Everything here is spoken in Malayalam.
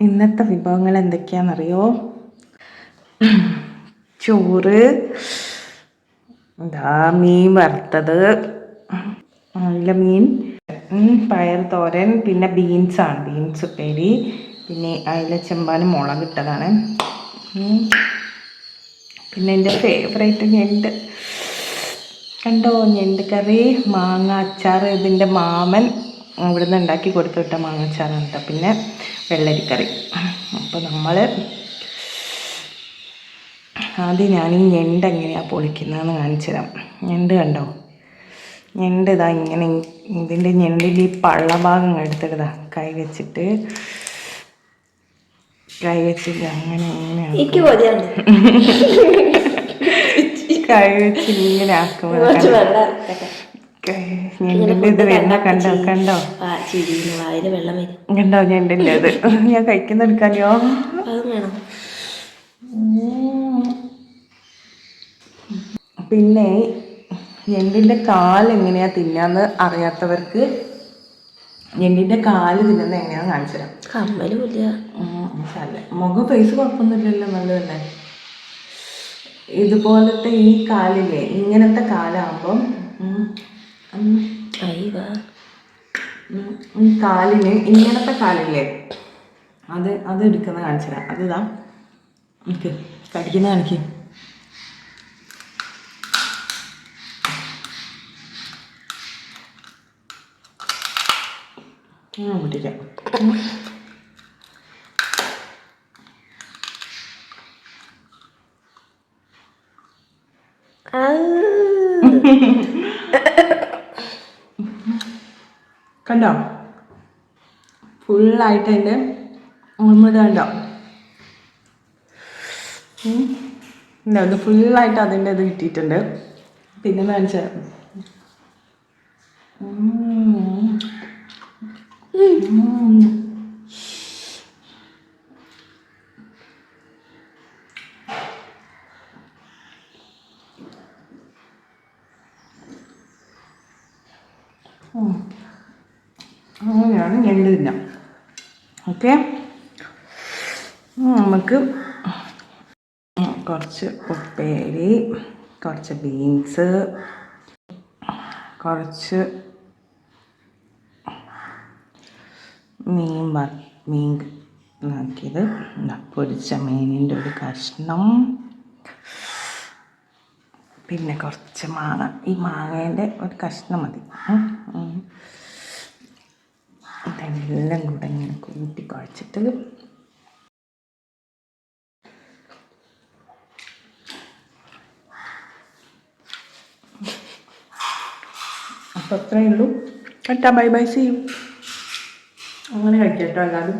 ഇന്നത്തെ വിഭവങ്ങൾ എന്തൊക്കെയാണെന്നറിയോ? ചോറ് എന്താ മീൻ വറുത്തത് നല്ല മീൻ പയർ തോരൻ പിന്നെ ബീൻസാണ് ബീൻസ് ഉപ്പേരി പിന്നെ അതിലെ ചെമ്പാന് മുളക് ഇട്ടതാണ്. പിന്നെ എന്റെ ഫേവറേറ്റ് ഞണ്ട്. കണ്ടോ ഞണ്ട് കറി? മാങ്ങ അച്ചാർ ഇതിന്റെ മാമൻ. ഇവിടുന്ന് ഉണ്ടാക്കി കൊടുത്തു വിട്ട മാങ്ങ അച്ചാറാണ് കേട്ടോ. പിന്നെ വെള്ളരിക്കറി. അപ്പോൾ നമ്മൾ ആദ്യം ഞാൻ ഈ ഞണ്ട് എങ്ങനെയാണ് പൊളിക്കുന്നതെന്ന് കാണിച്ചു തരാം ഞണ്ട് കണ്ടോ? ഞണ്ട് ഇതാ ഇങ്ങനെ ഇതിന്റെ ഞണ്ടിന്റെ ഈ പള്ളഭാഗം എടുത്തിട്ടതാ. കൈ വെച്ചിട്ട് കൈ വെച്ചിട്ട് അങ്ങനെ ഇങ്ങനെ കൈ വെച്ച് ഇങ്ങനെ ആക്കുമ്പോൾ വെള്ളം കണ്ടോ കണ്ടോ ആ ചിരിന്ന് വായിൽ വെള്ളം വരും. കണ്ടോ ഞണ്ടിന്റെ ഇത്? ഞാൻ കഴിക്കുന്ന എടുക്കാനോ അത് വേണം. പിന്നെ ഞണ്ടിന്റെ കാൽ എങ്ങനെയാ തിന്നാന്ന് അറിയാത്തവർക്ക് ഞണ്ടിന്റെ കാൽ തിന്നുന്ന എങ്ങനെയാ കാണിച്ചു തരാം കമ്മലും ഇല്ല ഉം, മനസ്സിലായില്ലേ? മുഖം പൈസ കുഴപ്പമൊന്നുമില്ലല്ലോ നല്ലതല്ലേ? ഇതുപോലത്തെ ഈ കാലില്ലേ ഇങ്ങനത്തെ കാലാകുമ്പം കാലിന് ഇങ്ങനത്തെ കാലില്ലേ? അത് അത് എടുക്കുന്ന കാണിച്ചുതരാം. അതിതാ എനിക്ക് കടിക്കുന്ന കാണിക്ക്. ഞാൻ പിടിക്കാം കണ്ടോ? ഫുള്ളായിട്ട് അതിന്റെ മുഴുവൻ കണ്ടോ? എന്താ ഇത് ഫുള്ളായിട്ട് അതിന്റെ ഇത് കിട്ടിയിട്ടുണ്ട്. പിന്നെ കാണിച്ച അങ്ങനെയാണ് ഞണ്ട് തിന്നാം. ഓക്കെ? നമുക്ക് കുറച്ച് ഉപ്പേരി കുറച്ച് ബീൻസ് കുറച്ച് മീൻ വ മീൻ ആക്കിയത്. പൊരിച്ച മീനിന്റെ ഒരു കഷ്ണം. പിന്നെ കുറച്ച് മാങ്ങ. ഈ മാങ്ങേന്റെ ഒരു കഷ്ണം മതി. ഇതെല്ലാം കൂടെ ഇങ്ങനെ കൂട്ടി കുഴച്ചിട്ട് അപ്പോൾ അത്രയേ ഉള്ളൂ. കേട്ടാ. ബൈ ബൈ സി യു അങ്ങനെ കേട്ടോ എല്ലാവരും.